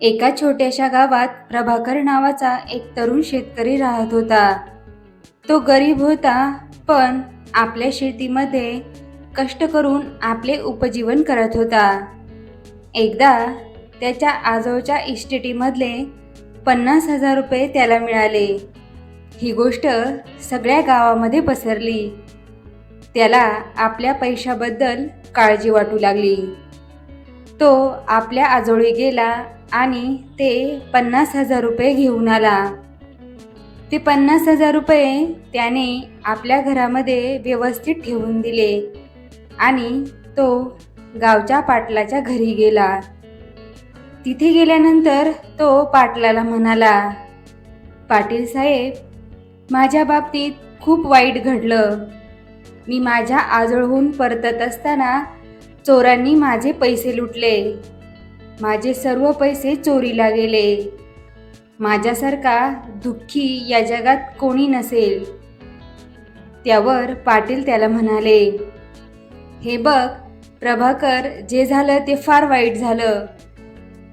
एका छोट्याशा गावात प्रभाकर नावाचा एक तरुण शेतकरी राहत होता. तो गरीब होता पण आपल्या शेतीमध्ये कष्ट करून आपले उपजीवन करत होता. एकदा त्याच्या आजोच्या इस्टेटीमधले पन्नास हजार रुपये त्याला मिळाले. ही गोष्ट सगळ्या गावामध्ये पसरली. त्याला आपल्या पैशाबद्दल काळजी वाटू लागली. तो आपल्या आजोळी गेला आणि ते पन्नास हजार रुपये घेऊन आला. ते पन्नास हजार रुपये त्याने आपल्या घरामध्ये व्यवस्थित ठेवून दिले आणि तो गावच्या पाटलाच्या घरी गेला. तिथे गेल्यानंतर तो पाटलाला म्हणाला पाटील साहेब माझ्या बाबतीत खूप वाईट घडलं. मी माझ्या आजोळहून परतत असताना चोरांनी माझे पैसे लुटले. माझे सर्व पैसे चोरीला गेले. माझ्यासारखा दुःखी या जगात कोणी नसेल. त्यावर पाटील त्याला म्हणाले हे बघ प्रभाकर जे झालं ते फार वाईट झालं.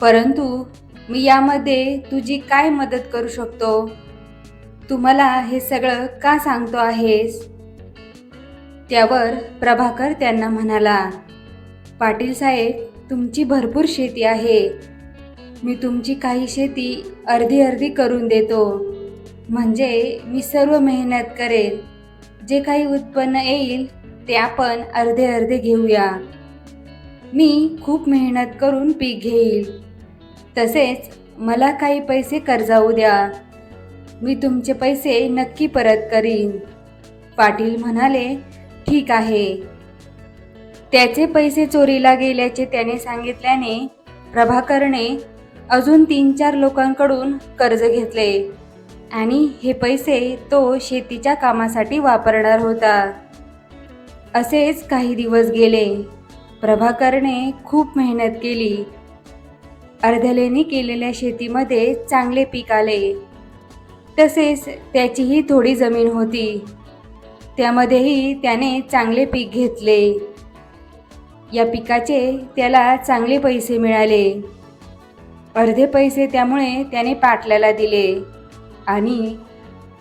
परंतु मी यामध्ये तुझी काय मदत करू शकतो? तुम्हाला हे सगळं का सांगतो आहेस? त्यावर प्रभाकर त्यांना म्हणाला पाटील साहेब तुमची भरपूर शेती आहे. मी तुमची काही शेती अर्धी अर्धी करून देतो. म्हणजे मी सर्व मेहनत करेन. जे काही उत्पन्न येईल ते आपण अर्धे अर्धे घेऊया. मी खूप मेहनत करून पीक घेईल. तसेच मला काही पैसे कर्जाऊ द्या. मी तुमचे पैसे नक्की परत करीन. पाटील म्हणाले ठीक आहे. त्याचे पैसे चोरीला गेल्याचे त्याने सांगितल्याने प्रभाकरने अजून तीन चार लोकांकडून कर्ज घेतले. आणि हे पैसे तो शेतीच्या कामासाठी वापरणार होता. असेच काही दिवस गेले. प्रभाकरने खूप मेहनत केली. अर्धलेनी केलेल्या शेतीमध्ये चांगले पीक आले. तसेच त्याचीही थोडी जमीन होती. त्यामध्येही त्याने चांगले पीक घेतले. या पिकाचे त्याला चांगले पैसे मिळाले. अर्धे पैसे त्यामुळे त्याने पाटल्याला दिले. आणि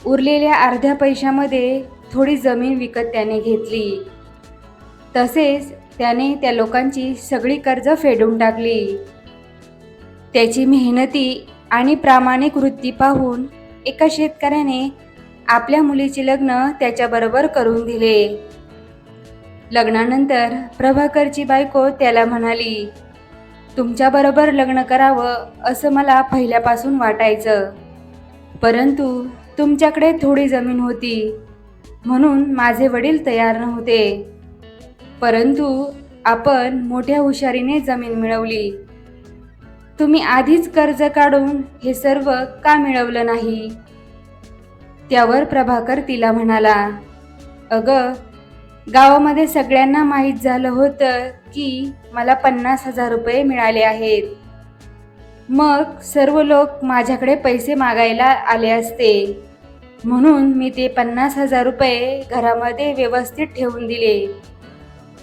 उरलेल्या अर्ध्या पैशामध्ये थोडी जमीन विकत त्याने घेतली. तसेच त्याने त्या लोकांची सगळी कर्ज फेडून टाकली. त्याची मेहनती आणि प्रामाणिक वृत्ती पाहून एका शेतकऱ्याने आपल्या मुलीचे लग्न त्याच्याबरोबर करून दिले. लग्नानंतर प्रभाकरची बायको त्याला म्हणाली तुमच्याबरोबर लग्न करावं असं मला पहिल्यापासून वाटायचं. परंतु तुमच्याकडे थोडी जमीन होती म्हणून माझे वडील तयार नव्हते. परंतु आपण मोठ्या हुशारीने जमीन मिळवली. तुम्ही आधीच कर्ज काढून हे सर्व का मिळवलं नाही? त्यावर प्रभाकर तिला म्हणाला अगं गावामध्ये सगळ्यांना माहीत झालं होतं की मला पन्नास हजार रुपये मिळाले आहेत. मग सर्व लोक माझ्याकडे पैसे मागायला आले असते. म्हणून मी ते पन्नास हजार रुपये घरामध्ये व्यवस्थित ठेवून दिले.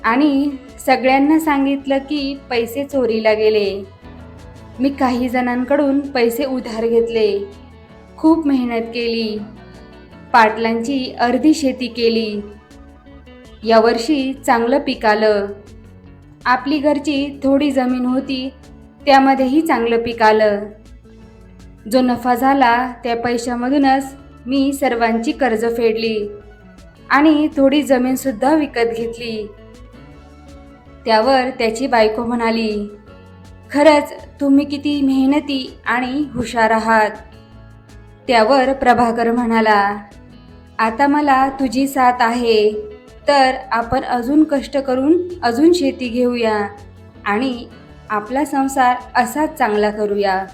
आणि सगळ्यांना सांगितलं की पैसे चोरीला गेले. मी काही जणांकडून पैसे उधार घेतले. खूप मेहनत केली. पाटलांची अर्धी शेती केली. यावर्षी चांगलं पीक आलं. आपली घरची थोडी जमीन होती त्यामध्येही चांगलं पीक आलं. जो नफा झाला त्या पैशामधूनच मी सर्वांची कर्ज फेडली आणि थोडी जमीनसुद्धा विकत घेतली. त्यावर त्याची बायको म्हणाली खरंच तुम्ही किती मेहनती आणि हुशार आहात. त्यावर प्रभाकर म्हणाला आता मला तुझी साथ आहे. तर आपण अजून कष्ट करून अजून शेती घेऊया आणि आपला संसार असाच चांगला करूया.